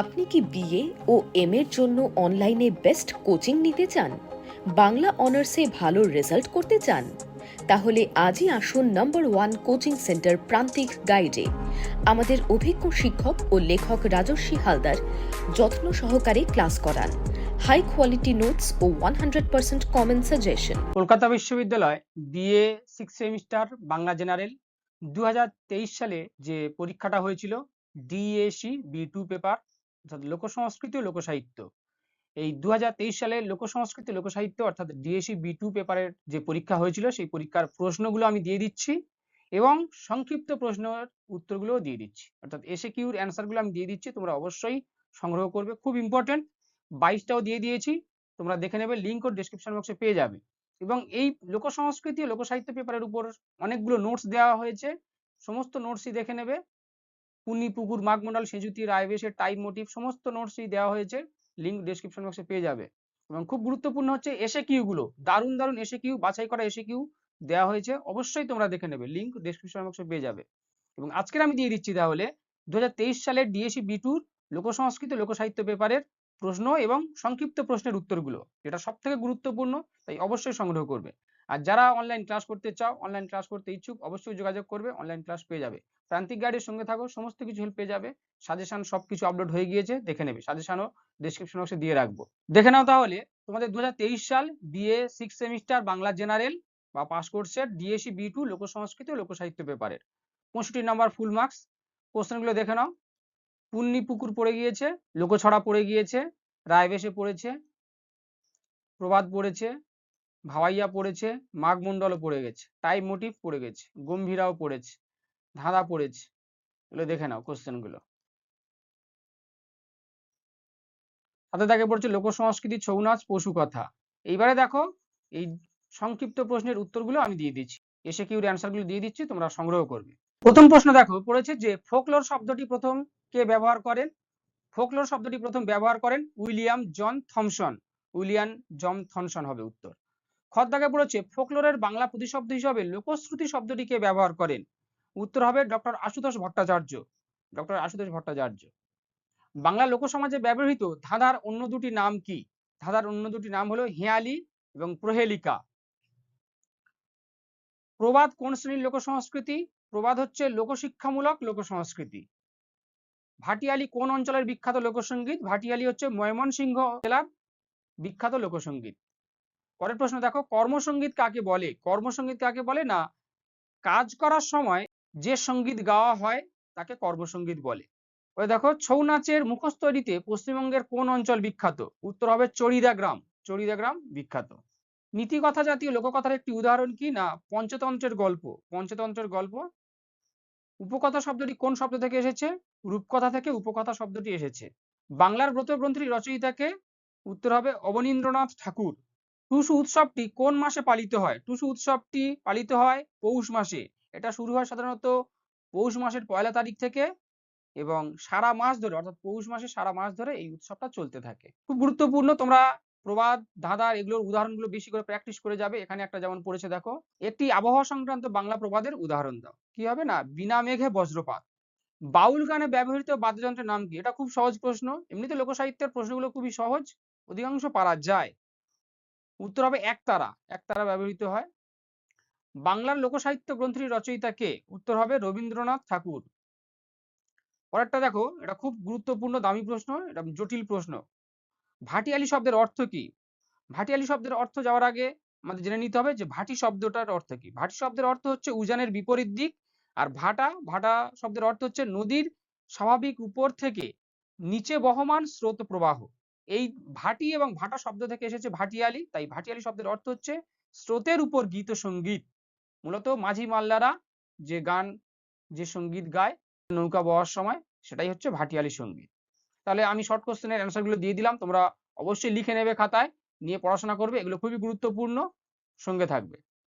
আপনি কি বিএ ও এম এর জন্য অনলাইনে বেস্ট কোচিং নিতে চান? বাংলা অনার্সে ভালো রেজাল্ট করতে চান? তাহলে আজই আসুন নম্বর ওয়ান কোচিং সেন্টার প্রান্তিক গাইডে। আমাদের অভিজ্ঞ শিক্ষক ও লেখক রাজস্বী হালদার যত্ন সহকারে ক্লাস করান। হাই কোয়ালিটি নোটস ও one hundred percent common suggestion. Kolkata বিশ্ববিদ্যালয় BA six semester Bangla general দু হাজার তেইশ সালে যে পরীক্ষাটা হয়েছিল ডিএসি বি টু পেপার অর্থাৎ লোকসংস্কৃতি ও লোকসাহিত্য। এই দু হাজার তেইশ সালে লোকসংস্কৃতি লোকসাহিত্য অর্থাৎ ডিএসি বি টু পেপারের যে পরীক্ষা হয়েছিল, সেই পরীক্ষার প্রশ্নগুলো আমি দিয়ে দিচ্ছি এবং সংক্ষিপ্ত প্রশ্নের উত্তরগুলোও দিয়ে দিচ্ছি। অর্থাৎ এসে কিউর অ্যান্সারগুলো আমি দিয়ে দিচ্ছি, তোমরা অবশ্যই সংগ্রহ করবে, খুব ইম্পর্টেন্ট বাইশটাও দিয়ে দিয়েছি, তোমরা দেখে নেবে লিঙ্ক ও ডিসক্রিপশন বক্সে পেয়ে যাবে। এবং এই লোকসংস্কৃতি ও লোকসাহিত্য পেপারের উপর অনেকগুলো নোটস দেওয়া হয়েছে, সমস্ত নোটসই দেখে নেবে। পুনি পুকুর মাঘমন্ডল সেজুতি রায়বেশের টাইম মোটিভ সমস্ত নোটসই দেওয়া হয়েছে। লিঙ্ক ডিসক্রিপশন বক্সে পেয়ে যাবে। এবং খুব গুরুত্বপূর্ণ হচ্ছে এসে কিউ গুলো। দারুণ দারুণ এসে কিউ বাছাই করা এসে কিউ দেওয়া হয়েছে। অবশ্যই তোমরা দেখে নেবে। লিঙ্ক ডিসক্রিপশন বক্সে পেয়ে যাবে। এবং আজকের আমি দিয়ে দিচ্ছি তাহলে দু হাজার তেইশ সালের ডিএসি বি টুর লোকসংস্কৃতি লোকসাহিত্য পেপারের প্রশ্ন এবং সংক্ষিপ্ত প্রশ্নের উত্তরগুলো, যেটা সব থেকে গুরুত্বপূর্ণ, তাই অবশ্যই সংগ্রহ করবে। আর যারা অনলাইন ক্লাস করতে চাও অনলাইন ক্লাস করতে ইচ্ছুক, অবশ্যই যোগাযোগ করবে অনলাইন ক্লাস পেয়ে যাবে। প্রান্তিক গাইডের সঙ্গে থাকো, সমস্ত কিছু হেল্প পেয়ে যাবে। সাজেশন সবকিছু আপলোড হয়ে গিয়েছে, দেখে নেবে। সাজেশনও ডিসক্রিপশন বক্সে দিয়ে রাখব। দেখে নাও তাহলে, তোমাদের দুহাজার তেইশ সাল BA six semester Bangla general বা পাস কোর্সের ডিএসি বি টু লোকসংস্কৃতি ও লোকসাহিত্য পেপারের পঁয়ষট্টি নাম্বার ফুল মার্কস কোশ্চেনগুলো দেখে নাও। পুন্নি পুকুর পড়ে গিয়েছে, লোকছড়া পড়ে গিয়েছে, রায়বেশে পড়েছে প্রবাদ পড়েছে ভাওয়াইয়া পড়েছে মাঘমণ্ডলও পড়ে গেছে টাইম মোটিভ পড়ে গেছে, গম্ভীরাও পড়েছে, ধাঁধা পড়েছে। এগুলো দেখে নাও কোশ্চেনগুলো। সাথে থাকে পড়ছে লোকসংস্কৃতি ছৌ নাচ পশু কথা এইবারে দেখো, এই সংক্ষিপ্ত প্রশ্নের উত্তরগুলো আমি দিয়ে দিচ্ছি। এসে কিউর অ্যান্সারগুলো দিয়ে দিচ্ছি, তোমরা সংগ্রহ করবে। প্রথম প্রশ্ন দেখো, পড়েছে যে, ফোকলোর শব্দটি প্রথম কে ব্যবহার করেন? ফোকলোর শব্দটি প্রথম ব্যবহার করেন William John Thomson. William John Thomson হবে উত্তর। খদ্দাকে পড়েছে ফোকলোরের বাংলা প্রতিশব্দ হিসাবে লোকশ্রুতি শব্দটিকে ব্যবহার করেন। উত্তর হবে ডক্টর আশুতোষ ভট্টাচার্য। ডক্টর আশুতোষ ভট্টাচার্য। বাংলা লোকসমাজে ব্যবহৃত ধাঁধার অন্য দুটি নাম কি? ধাঁধার অন্য দুটি নাম হলো হিয়ালি এবং প্রহেলিকা। প্রবাদ কোন শ্রেণির লোকসংস্কৃতি? প্রবাদ হচ্ছে লোকশিক্ষামূলক লোকসংস্কৃতি। ভাটিয়ালি কোন অঞ্চলের বিখ্যাত লোকসঙ্গীত ভাটিয়ালি হচ্ছে ময়মনসিংহ জেলার বিখ্যাত লোকসঙ্গীত পরের প্রশ্ন দেখো কর্মসঙ্গীত কাকে বলে? কর্মসঙ্গীত কাকে বলে? না, কাজ করার সময় যে সংগীত গাওয়া হয় তাকে কর্মসঙ্গীত বলে। ওই দেখো, ছৌ নাচের মুখোশ পশ্চিমবঙ্গের কোন অঞ্চল বিখ্যাত? উত্তর হবে চড়িদা গ্রাম চড়িদা গ্রাম বিখ্যাত। নীতিকথা জাতীয় লোককথার একটি উদাহরণ কি? না, পঞ্চতন্ত্রের গল্প। পঞ্চতন্ত্রের গল্প। উপকথা শব্দটি কোন শব্দ থেকে এসেছে? রূপকথা থেকে উপকথা শব্দটি এসেছে। বাংলার ব্রতগ্রন্থটি রচয়িতাকে উত্তর হবে অবনীন্দ্রনাথ ঠাকুর। টুসু উৎসবটি কোন মাসে পালিত হয়? টুসু উৎসবটি পালিত হয় পৌষ মাসে। এটা শুরু হয় সাধারণত পৌষ মাসের পয়লা তারিখ থেকে এবং সারা মাস ধরে, অর্থাৎ পৌষ মাসে সারা মাস ধরে এই উৎসবটা চলতে থাকে। খুব গুরুত্বপূর্ণ, তোমরা প্রবাদ, ধাঁধার এগুলোর উদাহরণগুলো বেশি করে প্র্যাকটিস করে যাবে। এখানে একটা যেমন পড়েছে, দেখো একটি আবহাওয়া সংক্রান্ত বাংলা প্রবাদের উদাহরণ দাও। কি হবে না? বিনা মেঘে বজ্রপাত। বাউল গানে ব্যবহৃত বাদ্যযন্ত্রের নাম কি? এটা খুব সহজ প্রশ্ন। এমনিতে লোকসাহিত্যের প্রশ্নগুলো খুবই সহজ। অধিকাংশ পারা যায়। উত্তর হবে একতারা। একতারা ব্যবহৃত হয়। বাংলার লোকসাহিত্য গ্রন্থটির রচয়িতা কে? উত্তর হবে রবীন্দ্রনাথ ঠাকুর। পরেরটা দেখো, এটা খুব গুরুত্বপূর্ণ, দামি প্রশ্ন, এটা জটিল প্রশ্ন। ভাটিয়ালি শব্দের অর্থ কি? ভাটিয়ালি শব্দের অর্থ যাওয়ার আগে আমাদের জেনে নিতে হবে যে ভাটি শব্দটার অর্থ কি? ভাটি শব্দের অর্থ হচ্ছে উজানের বিপরীত দিক, আর ভাটা ভাটা শব্দের অর্থ হচ্ছে নদীর স্বাভাবিক উপর থেকে নিচে বহমান স্রোত প্রবাহ। এই ভাটি এবং ভাটা শব্দ থেকে এসেছে ভাটিয়ালি। তাই ভাটিয়ালি শব্দের অর্থ হচ্ছে স্রোতের উপর গীত সংগীত। মূলত মাঝি মাল্লারা যে গান, যে সংগীত গায়, নৌকা বওয়ার সময় সেটাই হচ্ছে ভাটিয়ালি সংগীত। তাহলে আমি শর্ট কোশ্চেনের অ্যান্সারগুলো দিয়ে দিলাম। তোমরা অবশ্যই লিখে নেবে খাতায়, নিয়ে পড়াশোনা করবে। এগুলো খুবই গুরুত্বপূর্ণ। সঙ্গে থাকবে।